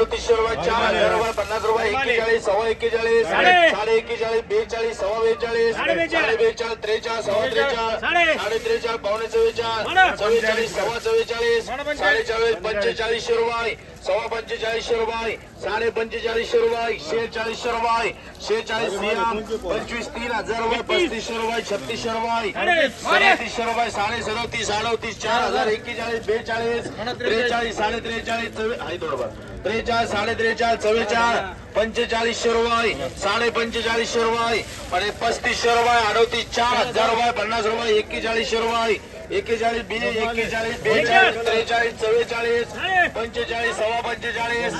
अडतीसशे रुपये चार हजार रुपये पन्नास रुपये एक्केचाळीस सव्वा एक्केचाळीस साडे. साडे एक्केचाळीस बेचाळीस सव्वा बेचाळीस साडे बेचाळीस. साडे त्रेचाळीस सव्वा त्रेचाळीस साडे. साडे त्रेचाळीस पावणे चव्वेचाळीस. चव्वेचाळीस सव्वा चव्वेचाळीस पंचेचाळीस. साडेचाळीस पंचेचाळीसशे रुपये सव्वा पंचेचाळीसशे रुपये साडे पंचेचाळीसशे रुपये शेहेचाळीसशे रुपये शेहेचाळीस सियाम पंचवीस तीन हजार रुपये पस्तीसशे रुपये छत्तीसशे रुपये. सदतीसशे रुपये साडे सदतीस अडतीस चार हजार एक्केचाळीस बेचाळीस त्रेचाळीस साडे त्रेचाळीस बरोबर त्रेचाळीस साडे त्रेचाळीस चव्वेचाळीस पंचेचाळीसशे रुपये साडे पंचेचाळीसशे रुपये आणि पस्तीसशे रुपये अडतीस चार हजार रुपये पन्नास रुपये एक्केचाळीसशे रुपये एक्केचाळीस बी एक्केचाळीस बेचाळीस त्रेचाळीस चव्वेचाळीस पंचेचाळीस सव्वा पंचेचाळीस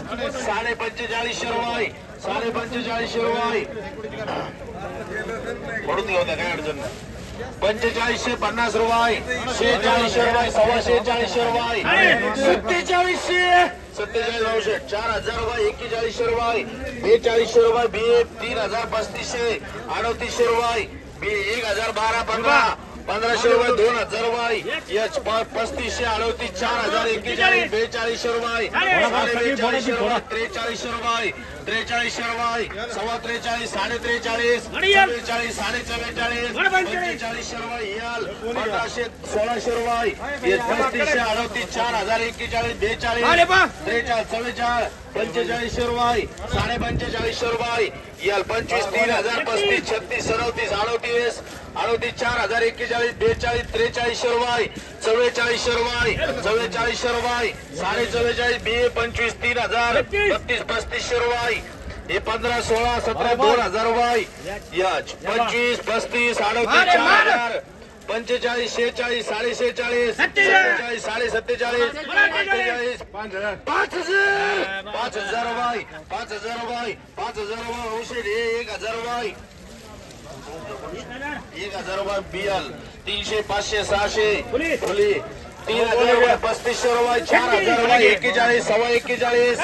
साडे पंचेचाळीसशे रुपये साडे पंचेचाळीसशे रुपये म्हणून काय अडचण नाही. पंचेचाळीसशे पन्नास रुपये शेहेचाळीसशे रुपये सव्वा शेहेचाळीसशे रुपये सत्तेचाळीसशे सत्तेचाळीस नऊशे चार हजार रुपये एक्केचाळीसशे रुपये बेचाळीसशे रुपये बी तीन हजार पस्तीसशे अडतीसशे रुपये बी एक हजार बारा पंधरा. पंधराशे रुपये दोन हजार रुपये. पस्तीसशे अडतीस चार हजार एक्केचाळीस बेचाळीसशे रुपये. बेचाळीसशे रुपये त्रेचाळीसशे रुपये. त्रेचाळीसशे रुपये सव्वा त्रेचाळीस साडे त्रेचाळीस चव्वेचाळीस साडे चव्वेचाळीस पंचेचाळीसशे रुपये. याल पंधराशे सोळाशे रुपये. पस्तीसशे अडतीस चार हजार एक्केचाळीस बेचाळीस त्रेचाळीस चव्वेचाळीस पंचेचाळीसशे रुपये. साडे पंचेचाळीसशे रुपये. याल पंचवीस तीन हजार पस्तीस छत्तीस सदतीस अडतीस अडतीस चार हजार एक्केचाळीस बेचाळीस त्रेचाळीसशे रुपये चव्वेचाळीसशे रुपये चव्वेचाळीसशे रुपये साडे चव्वेचाळीस बी पंचवीस तीन हजार बत्तीस पस्तीसशे रुपये हे पंधरा सोळा सतरा दोन हजार याच पंचवीस पस्तीस अडतीस चार हजार पंचेचाळीस शेहेचाळीस साडे शेहेचाळीस सत्तेचाळीस साडे सत्तेचाळीस. अठ्ठेचाळीस पाच हजार. पाच हजार. पाच हजार रुपये पाच हजार रुपये पाच हजार रुपये औषध हे एक हजार रुपये एक हजार रुपये बियल तीनशे पाचशे सहाशे. फुली तीन हजार रुपये पस्तीसशे रुपये चार हजार रुपये एक्केचाळीस सव्वा एक्केचाळीस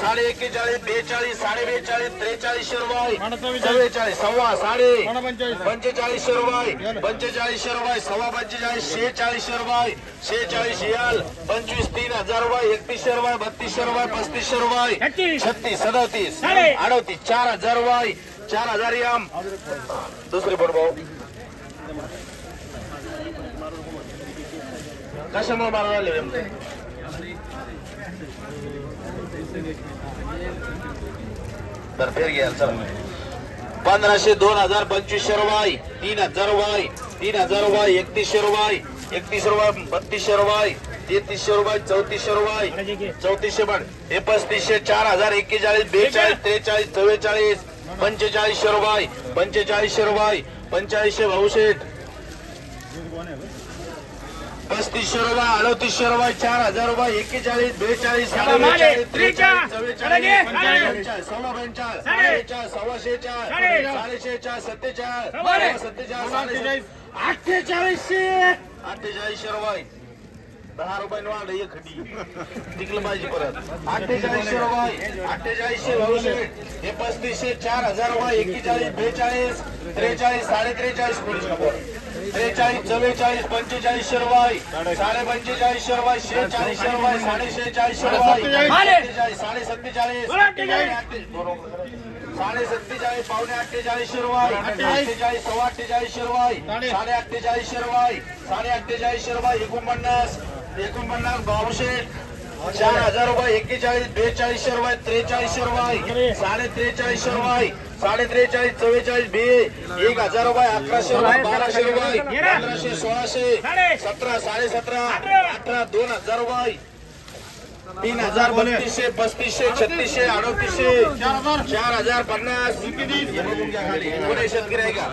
साडे एक्केचाळीस बेचाळीस साडे बेचाळीस त्रेचाळीसशे रुपये. चव्वेचाळीस सव्वा साडे. पंचेचाळीसशे रुपये. पंचेचाळीसशे रुपये सव्वा पंचेचाळीस शेहेचाळीसशे रुपये. शेहेचाळीस याल पंचवीस तीन हजार रुपये एकतीसशे रुपये बत्तीसशे रुपये पस्तीसशे रुपये. छत्तीस. सदतीस. अडतीस चार हजार रुपये. चार हजार याम दुसरे बोल भाऊ. कशामुळे मारायला लागले तर फेर घ्याल सर पंधराशे दोन हजार पंचवीसशे रुपये. तीन हजार रुपये. तीन हजार रुपये एकतीसशे रुपये. एकतीस रुपये बत्तीसशे रुपये. तेहतीसशे रुपये चौतीसशे रुपये. चौतीसशे पण. हे पस्तीसशे चार हजार एक्केचाळीस बेचाळीस त्रेचाळीस चव्वेचाळीस. पंचेचाळीसशे रुपये पंचेचाळीसशे रुपये पंचाळीसशे भाऊशेठ. पस्तीसशे रुपये अडतीसशे रुपये चार हजार रुपये एक्केचाळीस बेचाळीस चव्वेचाळीस सव्वाशे चार साडेशे चार सत्तेचाळीस सत्तेचाळीस अठ्ठेचाळीसशे. अठ्ठेचाळीसशे रुपये. दहा रुपये वाढ एक खटी. टिकलं पाहिजे परत. अठ्ठेचाळीसशे रुपये. अठ्ठेचाळीसशे भाऊशे. हे पस्तीसशे चार हजार रुपये. एक्केचाळीस बेचाळीस त्रेचाळीस साडे त्रेचाळीस पोलीस नंबर त्रेचाळीस चव्वेचाळीस पंचेचाळीसशे रुपये. साडे पंचेचाळीसशे रुपये शेहेचाळीसशे रुपये साडे शेहेचाळीसशे रुपये. साडे सत्तेचाळीस. साडे सत्तेचाळीस पावणे अठ्ठेचाळीसशे रुपये. अठ्ठेचाळीस. सव्वा अठ्ठेचाळीसशे रुपये. साडे अठ्ठेचाळीसशे रुपये. साडे अठ्ठेचाळीसशे रुपये एकोणपन्नास. एकोणपन्नास बावशे चार हजार रुपये एक्केचाळीस बेचाळीसशे रुपये त्रेचाळीसशे रुपये साडे त्रेचाळीसशे रुपये साडे त्रेचाळीस चव्वेचाळीस बे एक हजार रुपये अकराशे रुपये बाराशे रुपये पंधराशे सोळाशे सतरा साडे सतरा अठरा दोन हजार रुपये तीन हजार बत्तीसशे पस्तीसशे छत्तीसशे अडतीसशे चार हजार पन्नास कोणी शेतकरी आहे का?